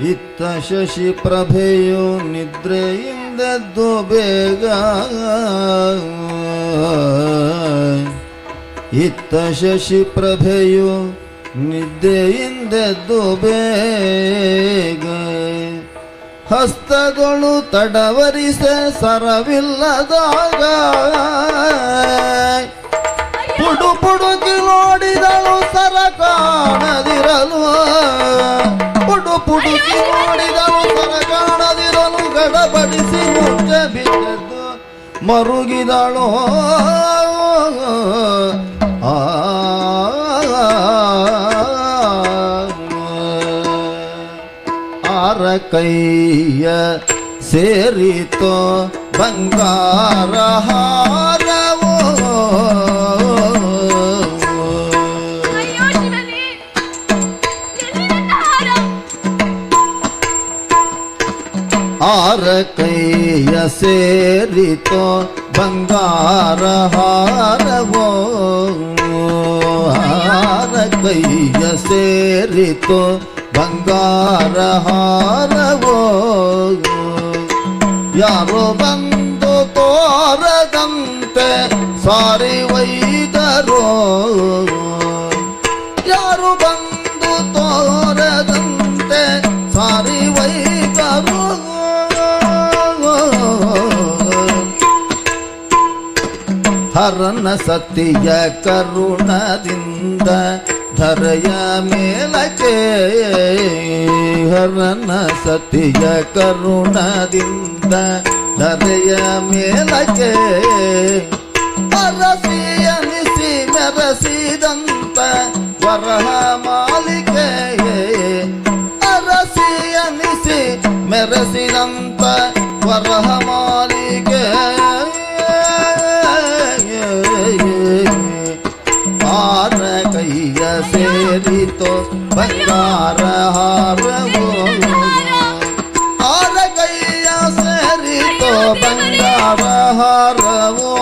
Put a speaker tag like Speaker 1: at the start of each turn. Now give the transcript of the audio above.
Speaker 1: ಇತ್ತ ಶಶಿ ಪ್ರಭೆಯು ನಿದ್ರೆಯಿಂದದ್ದು ಬೇಗ. ಇತ್ತ ಶಶಿ ಪ್ರಭೆಯು ನಿದ್ದೆಯಿಂದದ್ದು ಬೇಗ. ಹಸ್ತಗಳು ತಡವರಿಸೆ ಸರವಿಲ್ಲದಾಗ. ಪುಡು ಪುಡುಕಿ ನೋಡಿದಳು ಮರುಗಿದಳು ಆ ಆರ ಕೈಯ ಸೇರಿತೋ ಬಂಗಾರ ಆರ ಕೈಯ ಸೇರಿತೋ ಬಂಗಾರ ಹಾರವೋ ಆರ ಕೈಯ ಸೇರಿತೋ ಬಂಗಾರ ಹಾರವೋ ಯಾರೋ ಬಂದು ತೋರದಂತೆ ಸಾರಿ ಒಯ್ದರೋ ಯಾರು ಬಂದು ತೋರದಂತೆ ಹರನ ಸತಿಯ ಕರುಣದಿಂದ ಧರೆಯ ಮೇಲಕ್ಕೆ ಹರನ ಸತಿಯ ಕರುಣದಿಂದ ಧರೆಯ ಮೇಲಕ್ಕೆ ಅರಸಿ ಅನಿಸಿ ಮೆರಸಿದಂತ ವರಹ ಮಾಲಿಕೆ ಅರಸಿ ಅನಿಸಿ ಮೆರಸಿದಂತ ವರಹ ಮಾಲಿಕೆ तो बंगार हार और गैया शहरी तो बंगार हार हो